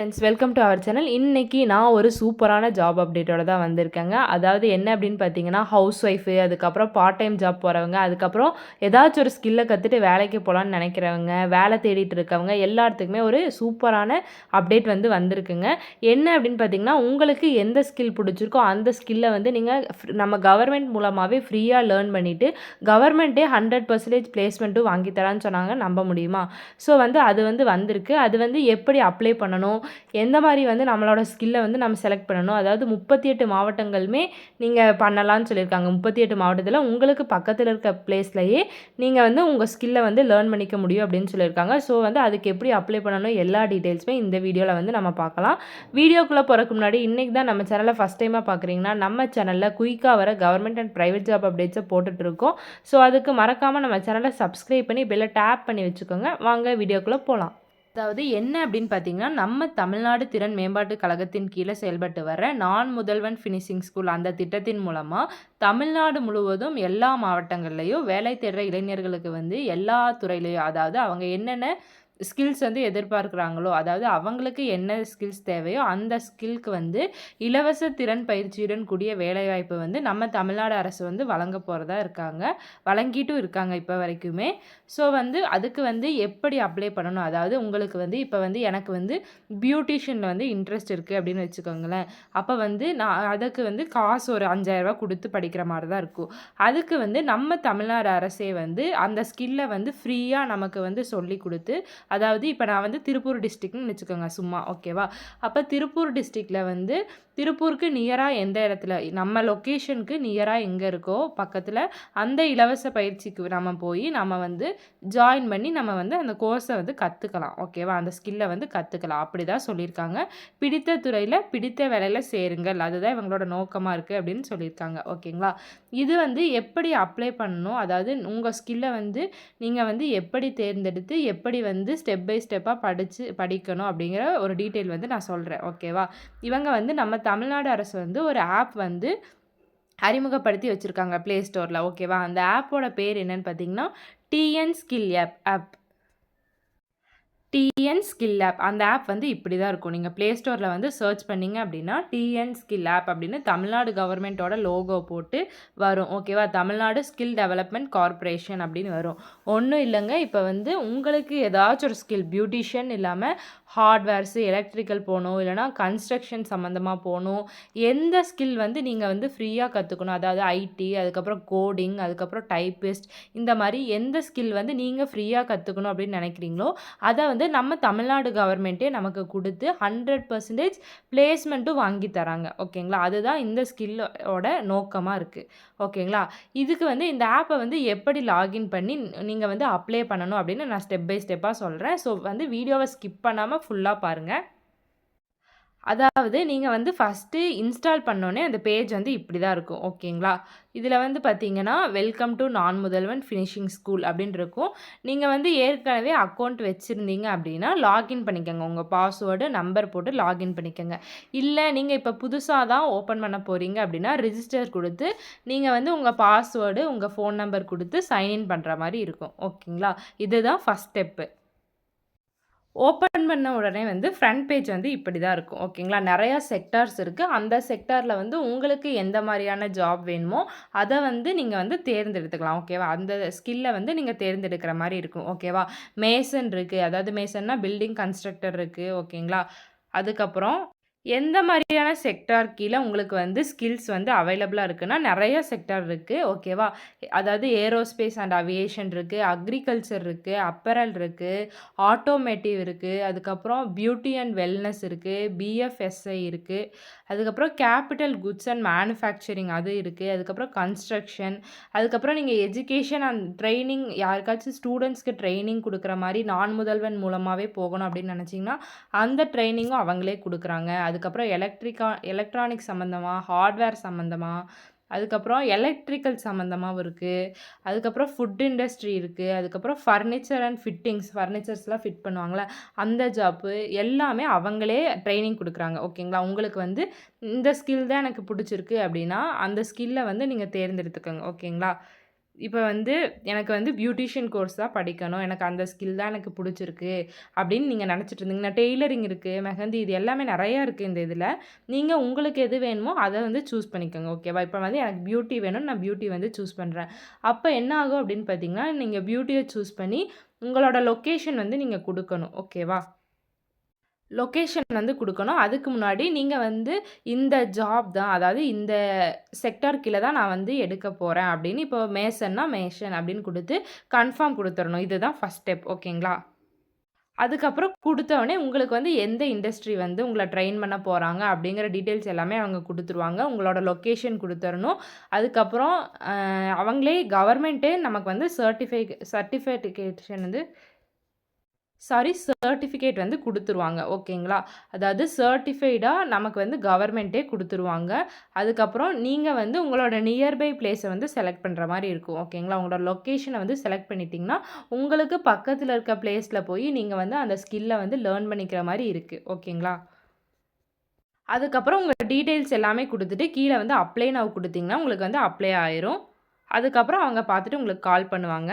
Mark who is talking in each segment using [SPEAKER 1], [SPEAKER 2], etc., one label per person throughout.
[SPEAKER 1] Friends welcome to our channel இன்றைக்கி நான் ஒரு சூப்பரான ஜாப் அப்டேட்டோட தான் வந்திருக்கேங்க. அதாவது என்ன அப்படின்னு பார்த்தீங்கன்னா ஹவுஸ் ஒய்ஃபு அதுக்கப்புறம் பார்ட் டைம் ஜாப் போகிறவங்க அதுக்கப்புறம் ஏதாச்சும் ஒரு ஸ்கில்லை கற்றுட்டு வேலைக்கு போகலான்னு நினைக்கிறவங்க வேலை தேடிட்டு இருக்கவங்க எல்லாத்துக்குமே ஒரு சூப்பரான அப்டேட் வந்து வந்திருக்குங்க. என்ன அப்படின்னு பார்த்தீங்கன்னா உங்களுக்கு எந்த ஸ்கில் பிடிச்சிருக்கோ அந்த ஸ்கில்லை வந்து நீங்கள் நம்ம கவர்மெண்ட் மூலமாகவே ஃப்ரீயாக லேர்ன் பண்ணிவிட்டு கவர்மெண்ட்டே ஹண்ட்ரட் பர்சன்டேஜ் பிளேஸ்மெண்ட்டும் வாங்கி தரான்னு சொன்னாங்க நம்ப முடியுமா? ஸோ வந்து அது வந்து வந்திருக்கு. அது வந்து எப்படி அப்ளை பண்ணணும்? எந்த மாதிரி வந்து நம்மளோட ஸ்கில்லை வந்து நம்ம செலக்ட் பண்ணணும்? அதாவது முப்பத்தி எட்டு மாவட்டங்களுமே நீங்கள் பண்ணலான்னு சொல்லியிருக்காங்க. முப்பத்தி எட்டு மாவட்டத்தில் உங்களுக்கு பக்கத்தில் இருக்க பிளேஸ்லையே நீங்கள் வந்து உங்கள் ஸ்கில்லை வந்து லேர்ன் பண்ணிக்க முடியும் அப்படின்னு சொல்லியிருக்காங்க. ஸோ வந்து அதுக்கு எப்படி அப்ளை பண்ணணும்? எல்லா டீட்டெயில்ஸுமே இந்த வீடியோவில் வந்து நம்ம பார்க்கலாம். வீடியோக்குள்ளே போகிறக்கு முன்னாடி இன்றைக்கி தான் நம்ம சேனலை ஃபஸ்ட் டைமாக பார்க்குறீங்கன்னா நம்ம சேனலில் குயிக்காக வர கவர்மெண்ட் அண்ட் ப்ரைவேட் ஜாப் அப்டேட்ஸை போட்டுட்ருக்கோம் ஸோ அதுக்கு மறக்காமல் நம்ம சேனலை சப்ஸ்கிரைப் பண்ணி பெல்லை டேப் பண்ணி வச்சுக்கோங்க. வாங்க வீடியோக்குள்ளே போகலாம் அதாவது என்ன அப்படின்னு பார்த்தீங்கன்னா நம்ம தமிழ்நாடு திறன் மேம்பாட்டு கழகத்தின் கீழே செயல்பட்டு வர நான் முதல்வன் ஃபினிஷிங் ஸ்கூல் அந்த திட்டத்தின் மூலமாக தமிழ்நாடு முழுவதும் எல்லா மாவட்டங்கள்லேயும் வேலை தேடுற இளைஞர்களுக்கு வந்து எல்லா துறையிலையும் அதாவது அவங்க என்னென்ன ஸ்கில்ஸ் வந்து எதிர்பார்க்குறாங்களோ அதாவது அவங்களுக்கு என்ன ஸ்கில்ஸ் தேவையோ அந்த ஸ்கில்க்கு வந்து இலவச திறன் பயிற்சியுடன் கூடிய வேலைவாய்ப்பு வந்து நம்ம தமிழ்நாடு அரசு வந்து வழங்க போகிறதா இருக்காங்க. வழங்கிட்டும் இருக்காங்க இப்போ வரைக்குமே. ஸோ வந்து அதுக்கு வந்து எப்படி அப்ளை பண்ணணும்? அதாவது உங்களுக்கு வந்து இப்போ வந்து எனக்கு வந்து பியூட்டிஷியனில் வந்து இன்ட்ரெஸ்ட் இருக்குது அப்படின்னு வச்சுக்கோங்களேன். அப்போ வந்து நான் அதுக்கு வந்து காசு ஒரு அஞ்சாயிரரூபா கொடுத்து படிக்கிற மாதிரி தான் இருக்கும். அதுக்கு வந்து நம்ம தமிழ்நாடு அரசே வந்து அந்த ஸ்கில்லை வந்து ஃப்ரீயாக நமக்கு வந்து சொல்லி கொடுத்து அதாவது இப்போ நான் வந்து திருப்பூர் டிஸ்ட்ரிக்ட்னு வச்சுக்கோங்க சும்மா ஓகேவா அப்போ திருப்பூர் டிஸ்ட்ரிக்டில் வந்து திருப்பூருக்கு நியராக எந்த இடத்துல நம்ம லொக்கேஷனுக்கு நியராக எங்கே இருக்கோ பக்கத்தில் அந்த இலவச பயிற்சிக்கு நம்ம போய் நம்ம வந்து ஜாயின் பண்ணி நம்ம வந்து அந்த கோர்ஸை வந்து கற்றுக்கலாம் ஓகேவா அந்த ஸ்கில்லை வந்து கற்றுக்கலாம் அப்படி தான் சொல்லியிருக்காங்க. பிடித்த துறையில் பிடித்த வேலையில் சேருங்கள். அதுதான் இவங்களோட நோக்கமாக இருக்குது அப்படின்னு சொல்லியிருக்காங்க ஓகேங்களா இது வந்து எப்படி அப்ளை பண்ணணும்? அதாவது உங்கள் ஸ்கில்லை வந்து நீங்கள் வந்து எப்படி தேர்ந்தெடுத்து எப்படி வந்து ஸ்டெப் பை ஸ்டெப்பாக படித்து படிக்கணும் அப்படிங்கிற ஒரு டீட்டெயில் வந்து நான் சொல்கிறேன் ஓகேவா இவங்க வந்து நம்ம தமிழ்நாடு அரசு வந்து ஒரு ஆப் வந்து அறிமுகப்படுத்தி வச்சுருக்காங்க ப்ளே ஸ்டோரில் ஓகேவா அந்த ஆப்போட பேர் என்னன்னு பார்த்தீங்கன்னா TN skill app app TN skill app அந்த ஆப் வந்து இப்படி தான் இருக்கும் நீங்கள் ப்ளே ஸ்டோரில் வந்து சர்ச் பண்ணிங்க அப்படின்னா டிஎன் ஸ்கில் ஆப் அப்படின்னு தமிழ்நாடு கவர்மெண்ட்டோட லோகோ போட்டு வரும். ஓகேவா தமிழ்நாடு ஸ்கில் டெவலப்மெண்ட் கார்ப்பரேஷன் அப்படின்னு வரும். ஒன்றும் இல்லைங்க. இப்போ வந்து உங்களுக்கு ஏதாச்சும் ஒரு ஸ்கில் பியூட்டிஷியன் இல்லாமல் ஹார்ட்வேர்ஸு எலக்ட்ரிக்கல் போகணும் இல்லைனா கன்ஸ்ட்ரக்ஷன் சம்மந்தமாக போகணும். எந்த ஸ்கில் வந்து நீங்கள் வந்து ஃப்ரீயாக கற்றுக்கணும் அதாவது ஐடி அதுக்கப்புறம் கோடிங் அதுக்கப்புறம் டைப்பிஸ்ட் இந்த மாதிரி எந்த ஸ்கில் வந்து நீங்கள் ஃப்ரீயாக கற்றுக்கணும் அப்படின்னு நினைக்கிறீங்களோ அதை வந்து வந்து நம்ம தமிழ்நாடு கவர்மெண்ட்டே நமக்கு கொடுத்து ஹண்ட்ரட் பர்சன்டேஜ் பிளேஸ்மெண்ட்டும் வாங்கி தராங்க. ஓகேங்களா? அதுதான் இந்த ஸ்கில்லோட நோக்கமாக இருக்குது ஓகேங்களா? இதுக்கு வந்து இந்த ஆப்பை வந்து எப்படி லாகின் பண்ணி நீங்கள் வந்து அப்ளை பண்ணணும் அப்படின்னு நான் ஸ்டெப் பை ஸ்டெப்பாக சொல்கிறேன் ஸோ வந்து வீடியோவை ஸ்கிப் பண்ணாமல் ஃபுல்லாக பாருங்கள் அதாவது நீங்கள் வந்து ஃபஸ்ட்டு இன்ஸ்டால் பண்ணோன்னே அந்த பேஜ் வந்து இப்படி தான் இருக்கும் ஓகேங்களா? இதில் வந்து பார்த்தீங்கன்னா வெல்கம் டு நான் முதல்வன் ஃபினிஷிங் ஸ்கூல் அப்படின்னு இருக்கும். நீங்கள் வந்து ஏற்கனவே அக்கௌண்ட் வச்சுருந்தீங்க அப்படின்னா லாகின் பண்ணிக்கோங்க. உங்கள் பாஸ்வேர்டு நம்பர் போட்டு லாகின் பண்ணிக்கோங்க. இல்லை நீங்கள் இப்போ புதுசாக தான் ஓப்பன் பண்ண போகிறீங்க அப்படின்னா ரிஜிஸ்டர் கொடுத்து நீங்கள் வந்து உங்கள் பாஸ்வேர்டு உங்கள் ஃபோன் நம்பர் கொடுத்து சைன்இன் பண்ணுற மாதிரி இருக்கும் ஓகேங்களா? இதுதான் ஃபஸ்ட் ஸ்டெப்பு ஓப்பன் பண்ண உடனே வந்து ஃப்ரண்ட் பேஜ் வந்து இப்படி தான் இருக்கும் ஓகேங்களா நிறையா செக்டார்ஸ் இருக்குது அந்த செக்டாரில் வந்து உங்களுக்கு எந்த மாதிரியான ஜாப் வேணுமோ அதை வந்து நீங்கள் வந்து தேர்ந்தெடுத்துக்கலாம் ஓகேவா அந்த ஸ்கில்லை வந்து நீங்கள் தேர்ந்தெடுக்கிற மாதிரி இருக்கும் ஓகேவா மேசன் இருக்குது அதாவது மேசன்னா பில்டிங் கன்ஸ்ட்ரக்டர் இருக்குது ஓகேங்களா அதுக்கப்புறம் எந்த மாதிரியான செக்டார் கீழே உங்களுக்கு வந்து ஸ்கில்ஸ் வந்து அவைலபிளாக இருக்குன்னா நிறைய செக்டார் இருக்குது ஓகேவா அதாவது ஏரோஸ்பேஸ் அண்ட் அவியேஷன் இருக்குது அக்ரிகல்ச்சர் இருக்குது அப்பரல் இருக்குது ஆட்டோமேட்டிவ் இருக்குது அதுக்கப்புறம் பியூட்டி அண்ட் வெல்னஸ் இருக்குது பிஎஃப்எஸ்ஐ இருக்குது அதுக்கப்புறம் கேபிட்டல் குட்ஸ் அண்ட் மேனுஃபேக்சரிங் அது இருக்குது அதுக்கப்புறம் கன்ஸ்ட்ரக்ஷன் அதுக்கப்புறம் நீங்கள் எஜுகேஷன் அண்ட் ட்ரைனிங் யாருக்காச்சும் ஸ்டூடெண்ட்ஸ்க்கு ட்ரைனிங் கொடுக்குற மாதிரி நான் முதல்வன் மூலமாகவே போகணும் அப்படின்னு நினச்சிங்கன்னா அந்த ட்ரைனிங்கும் அவங்களே கொடுக்குறாங்க. அது அதுக்கப்புறம் எலக்ட்ரிக்கா எலக்ட்ரானிக் சம்மந்தமாக ஹார்ட்வேர் சம்மந்தமாக அதுக்கப்புறம் எலக்ட்ரிக்கல் சம்மந்தமாகவும் இருக்குது அதுக்கப்புறம் ஃபுட் இண்டஸ்ட்ரி இருக்குது அதுக்கப்புறம் ஃபர்னிச்சர் அண்ட் ஃபிட்டிங்ஸ் ஃபர்னிச்சர்ஸ்லாம் ஃபிட் பண்ணுவாங்களே அந்த ஜாப்பு எல்லாமே அவங்களே ட்ரைனிங் கொடுக்குறாங்க. ஓகேங்களா? உங்களுக்கு வந்து இந்த ஸ்கில் தான் எனக்கு பிடிச்சிருக்கு அப்படின்னா அந்த ஸ்கில்லை வந்து நீங்கள் தேர்ந்தெடுத்துக்கோங்க. ஓகேங்களா? இப்போ வந்து எனக்கு வந்து பியூட்டிஷியன் கோர்ஸ் தான் படிக்கணும். எனக்கு அந்த ஸ்கில் தான் எனக்கு பிடிச்சிருக்கு அப்படின்னு நீங்கள் நினச்சிட்டு இருந்தீங்கன்னா டெய்லரிங் இருக்குது மெஹந்தி இது எல்லாமே நிறையா இருக்குது இந்த இதில். நீங்கள் உங்களுக்கு எது வேணுமோ அதை வந்து சூஸ் பண்ணிக்கோங்க ஓகேவா இப்போ வந்து எனக்கு பியூட்டி வேணும் நான் பியூட்டி வந்து சூஸ் பண்ணுறேன் அப்போ என்ன ஆகும் அப்படின்னு பார்த்தீங்கன்னா நீங்கள் பியூட்டியை சூஸ் பண்ணி உங்களோட லொக்கேஷன் வந்து நீங்கள் கொடுக்கணும் ஓகேவா லொக்கேஷன் வந்து கொடுக்கணும். அதுக்கு முன்னாடி நீங்கள் வந்து இந்த ஜாப் தான் அதாவது இந்த செக்டார் கீழே தான் நான் வந்து எடுக்க போகிறேன் அப்படின்னு இப்போ மேசன்னா மேஷன் அப்படின்னு கொடுத்து கன்ஃபார்ம் கொடுத்துடணும். இதுதான் ஃபஸ்ட் ஸ்டெப் ஓகேங்களா அதுக்கப்புறம் கொடுத்தவொடனே உங்களுக்கு வந்து எந்த இண்டஸ்ட்ரி வந்து உங்களை ட்ரெயின் பண்ண போகிறாங்க அப்படிங்கிற டீட்டெயில்ஸ் எல்லாமே அவங்க கொடுத்துருவாங்க. உங்களோட லொக்கேஷன் கொடுத்துடணும். அதுக்கப்புறம் அவங்களே கவர்மெண்ட்டே நமக்கு வந்து சர்டிஃபை சர்டிஃபிகேஷன் வந்து சாரி சர்டிஃபிகேட் வந்து கொடுத்துருவாங்க ஓகேங்களா? அதாவது சர்டிஃபைடாக நமக்கு வந்து கவர்மெண்ட்டே கொடுத்துருவாங்க. அதுக்கப்புறம் நீங்கள் வந்து உங்களோட நியர்பை பிளேஸை வந்து செலக்ட் பண்ணுற மாதிரி இருக்கும் ஓகேங்களா? உங்களோட லொக்கேஷனை வந்து செலக்ட் பண்ணிட்டீங்கன்னா உங்களுக்கு பக்கத்தில் இருக்க பிளேஸில் போய் நீங்கள் வந்து அந்த ஸ்கில்லை வந்து லேர்ன் பண்ணிக்கிற மாதிரி இருக்குது ஓகேங்களா? அதுக்கப்புறம் உங்கள் டீட்டெயில்ஸ் எல்லாமே கொடுத்துட்டு கீழே வந்து அப்ளை நான் கொடுத்தீங்கன்னா உங்களுக்கு வந்து அப்ளை ஆயிரும். அதுக்கப்புறம் அவங்க பார்த்துட்டு உங்களுக்கு கால் பண்ணுவாங்க.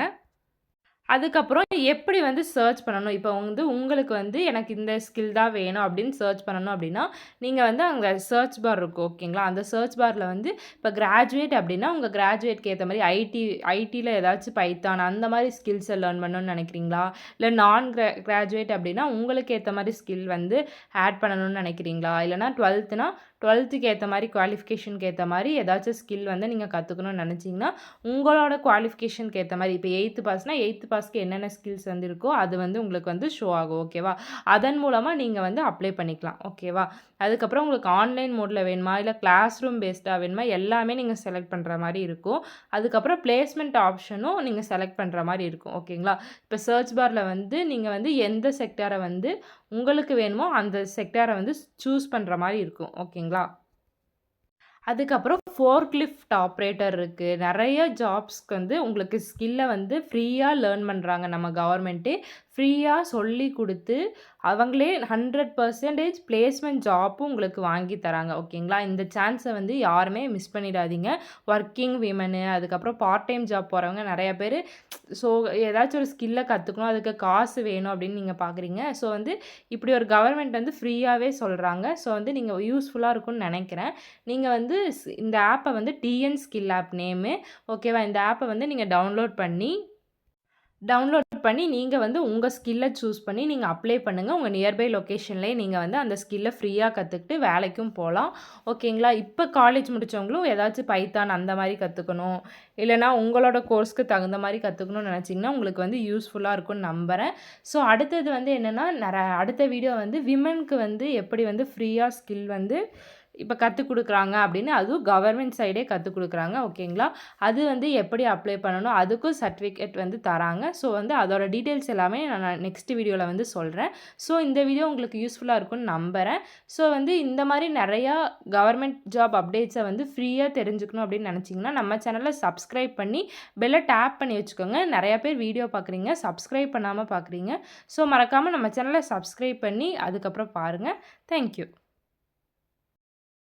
[SPEAKER 1] அதுக்கப்புறம் எப்படி வந்து சர்ச் பண்ணணும்? இப்போ வந்து உங்களுக்கு வந்து எனக்கு இந்த ஸ்கில் தான் வேணும் அப்படின்னு சர்ச் பண்ணணும் அப்படின்னா நீங்கள் வந்து அங்கே சர்ச் பார் இருக்கும் ஓகேங்களா அந்த சர்ச் பாரில் வந்து இப்போ கிராஜுவேட் அப்படின்னா உங்கள் கிராஜுவேட்க்கு ஏற்ற மாதிரி ஐடி ஐடியில் ஏதாச்சும் பைத்தான் அந்த மாதிரி ஸ்கில்ஸை லேர்ன் பண்ணணும்னு நினைக்கிறீங்களா? இல்லை நான் கிரா கிராஜுவேட் அப்படின்னா உங்களுக்கு ஏற்ற மாதிரி ஸ்கில் வந்து ஆட் பண்ணணும்னு நினைக்கிறீங்களா? இல்லைனா டுவெல்த்துனா டுவெல்த்துக்கு ஏற்ற மாதிரி குவாலிஃபிகேஷனுக்கு ஏற்ற மாதிரி ஏதாச்சும் ஸ்கில் வந்து நீங்கள் கற்றுக்கணும்னு நினச்சிங்கன்னா உங்களோட குவாலிஃபிகேஷனுக்கு ஏற்ற மாதிரி இப்போ எயித்து பாஸ்னால் எயித்து பாஸ்க்கு என்னென்ன ஸ்கில்ஸ் வந்து இருக்கோ அது வந்து உங்களுக்கு வந்து ஷோ ஆகும் ஓகேவா அதன் மூலமாக நீங்கள் வந்து அப்ளை பண்ணிக்கலாம் ஓகேவா அதுக்கப்புறம் உங்களுக்கு ஆன்லைன் மோடில் வேணுமா? இல்லை கிளாஸ் ரூம் பேஸ்டாக வேணுமா? எல்லாமே நீங்கள் செலக்ட் பண்ணுற மாதிரி இருக்கும். அதுக்கப்புறம் பிளேஸ்மெண்ட் ஆப்ஷனும் நீங்கள் செலக்ட் பண்ணுற மாதிரி இருக்கும் ஓகேங்களா இப்போ சர்ச் பாரில் வந்து நீங்கள் வந்து எந்த செக்டாரை வந்து உங்களுக்கு வேணுமோ அந்த செக்டாரை வந்து சூஸ் பண்ணுற மாதிரி இருக்கும் ஓகேங்களா அதுக்கப்புறம் ஃபோர்க்லிஃப்ட் ஆப்ரேட்டர் இருக்குது நிறைய ஜாப்ஸ்க்கு வந்து உங்களுக்கு ஸ்கில்லை வந்து ஃப்ரீயாக லேர்ன் பண்ணுறாங்க நம்ம கவர்மெண்ட்டே ஃப்ரீயாக சொல்லி கொடுத்து அவங்களே ஹண்ட்ரட் பர்சன்டேஜ் பிளேஸ்மெண்ட் ஜாப்பும் உங்களுக்கு வாங்கி தராங்க. ஓகேங்களா? இந்த சான்ஸை வந்து யாருமே மிஸ் பண்ணிடாதீங்க. ஒர்க்கிங் விமனு அதுக்கப்புறம் பார்ட் டைம் ஜாப் போகிறவங்க நிறைய பேர் ஸோ ஏதாச்சும் ஒரு ஸ்கில்லை கற்றுக்கணும் அதுக்கு காசு வேணும் அப்படின்னு நீங்கள் பார்க்குறீங்க ஸோ வந்து இப்படி ஒரு கவர்மெண்ட் வந்து ஃப்ரீயாகவே சொல்கிறாங்க ஸோ வந்து நீங்கள் யூஸ்ஃபுல்லாக இருக்கும்னு நினைக்கிறேன். நீங்கள் வந்து இந்த ஆப்பை வந்து டிஎன் ஸ்கில் ஆப் நேமு ஓகேவா இந்த ஆப்பை வந்து நீங்கள் டவுன்லோட் பண்ணி டவுன்லோட் பண்ணி நீங்கள் வந்து உங்கள் ஸ்கில்லை சூஸ் பண்ணி நீங்கள் அப்ளை பண்ணுங்கள் உங்கள் நியர்பை லொக்கேஷன்லேயே நீங்கள் வந்து அந்த ஸ்கில்லை ஃப்ரீயாக கற்றுக்கிட்டு வேலைக்கும் போகலாம் ஓகேங்களா இப்போ காலேஜ் முடித்தவங்களும் ஏதாச்சும் பைத்தான் அந்த மாதிரி கற்றுக்கணும் இல்லைனா உங்களோட கோர்ஸ்க்கு தகுந்த மாதிரி கற்றுக்கணும்னு நினச்சிங்கன்னா உங்களுக்கு வந்து யூஸ்ஃபுல்லாக இருக்கும்னு நம்புகிறேன் ஸோ அடுத்தது வந்து என்னென்னா நிறைய அடுத்த வீடியோ வந்து விமனுக்கு வந்து எப்படி வந்து ஃப்ரீயாக ஸ்கில் வந்து இப்போ கற்றுக் கொடுக்குறாங்க அப்படின்னு அதுவும் கவர்மெண்ட் சைடே கற்றுக் கொடுக்குறாங்க ஓகேங்களா அது வந்து எப்படி அப்ளை பண்ணணும்? அதுக்கும் சர்டிஃபிகேட் வந்து தராங்க. ஸோ வந்து அதோட டீட்டெயில்ஸ் எல்லாமே நான் நெக்ஸ்ட் வீடியோவில் வந்து சொல்கிறேன் ஸோ இந்த வீடியோ உங்களுக்கு யூஸ்ஃபுல்லாக இருக்கும்னு நம்புகிறேன் ஸோ வந்து இந்த மாதிரி நிறையா கவர்மெண்ட் ஜாப் அப்டேட்ஸை வந்து ஃப்ரீயாக தெரிஞ்சுக்கணும் அப்படின்னு நினச்சிங்கன்னா நம்ம சேனலில் சப்ஸ்கிரைப் பண்ணி பெல்லை டேப் பண்ணி வச்சுக்கோங்க. நிறையா பேர் வீடியோ பார்க்குறீங்க சப்ஸ்கிரைப் பண்ணாமல் பார்க்குறீங்க. ஸோ மறக்காமல் நம்ம சேனலை சப்ஸ்கிரைப் பண்ணி அதுக்கப்புறம் பாருங்கள் தேங்க்யூ